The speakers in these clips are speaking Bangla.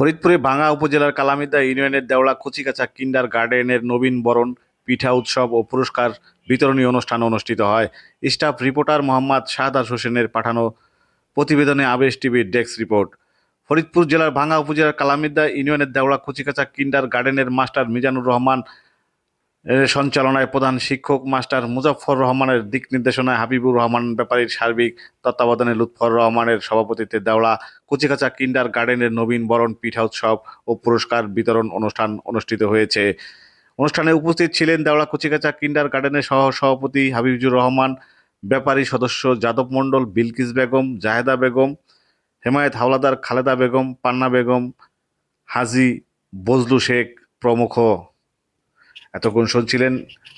ফরিদপুরে ভাঙ্গা উপজেলার কালামিদা ইউনিয়নের দেওড়া কচিকাচা কিন্ডার গার্ডেনের নবীন বরণ, পিঠা উৎসব ও পুরস্কার বিতরণী অনুষ্ঠান অনুষ্ঠিত হয়। স্টাফ রিপোর্টার মোহাম্মদ শাহদাস হোসেনের পাঠানো প্রতিবেদনে আবেশ টিভির ডেস্ক রিপোর্ট। ফরিদপুর জেলার ভাঙ্গা উপজেলার কালামিদা ইউনিয়নের দেওড়া কচিকাচা কিন্ডার গার্ডেনের মাস্টার মিজানুর রহমান সঞ্চালনায় প্রধান শিক্ষক মাস্টার মুজফর রহমানের দিক নির্দেশনায় হাবিবুর রহমান ব্যাপারীর সার্বিক তত্ত্বাবধানে লুৎফর রহমানের সভাপতিত্বে দেওড়া কুচিকাচা কিন্ডার গার্ডেনের নবীন বরণ পিঠা উৎসব ও পুরস্কার বিতরণ অনুষ্ঠান অনুষ্ঠিত হয়েছে। অনুষ্ঠানে উপস্থিত ছিলেন দেওড়া কুচিকাচা কিন্ডার গার্ডেনের সহ সভাপতি হাবিবুর রহমান, ব্যাপারী সদস্য যাদব মণ্ডল, বিলকিস বেগম, জাহেদা বেগম, হেমায়েত হাওলাদার খালেদা বেগম, পান্না বেগম, হাজি বজলু শেখ প্রমুখ। এতক্ষণ শুনছিলেন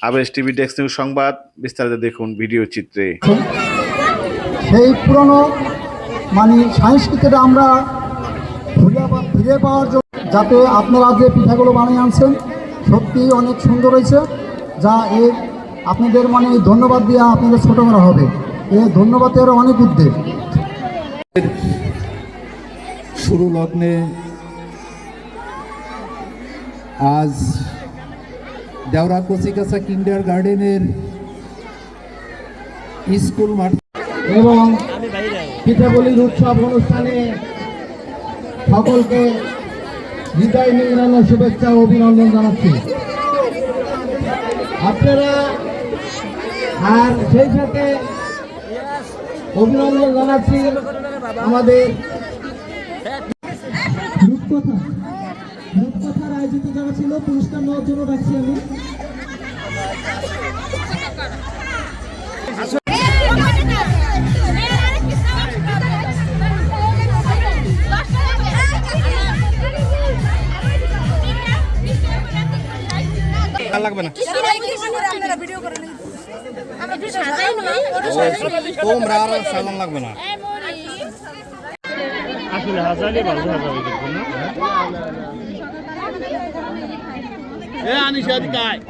আবেশ টিভি ডেস্ক নিউজ সংবাদ বিস্তারিত দেখুন ভিডিও চিত্রে। সেই পুরনো মানে সংস্কৃতিটা আমরা ফিরে ফিরে পাওয়ার জন্য যাতে আপনারা যে পিঠাগুলো বানিয়ে আনছেন সত্যি অনেক সুন্দর হয়েছে যা এ আপনাদের মানে ধন্যবাদ দিয়ে আপনাদের ছোটো করা হবে। এ ধন্যবাদ ধন্যবাদের অনেক উদ্যোগ শুরু লগ্নে আজ দেওরা কচিকাছা কিন্ডার গার্ডেনের স্কুল মাঠ এবং পিঠাগুলির উৎসব অনুষ্ঠানে সকলকে হৃদয় নিংড়ানো শুভেচ্ছা ও অভিনন্দন জানাচ্ছি। আপনারা আর সেই সাথে অভিনন্দন জানাচ্ছি আমাদের রূপকথা আয়োজিত যারা ছিল পুরস্কার নেওয়ার জন্য ডাকছি আমি। লাগবে না। আপনারা তোমরা আর সালাম লাগবে না। আসলে হাজারই ভালো হাজার আনিস এদিকে আয়।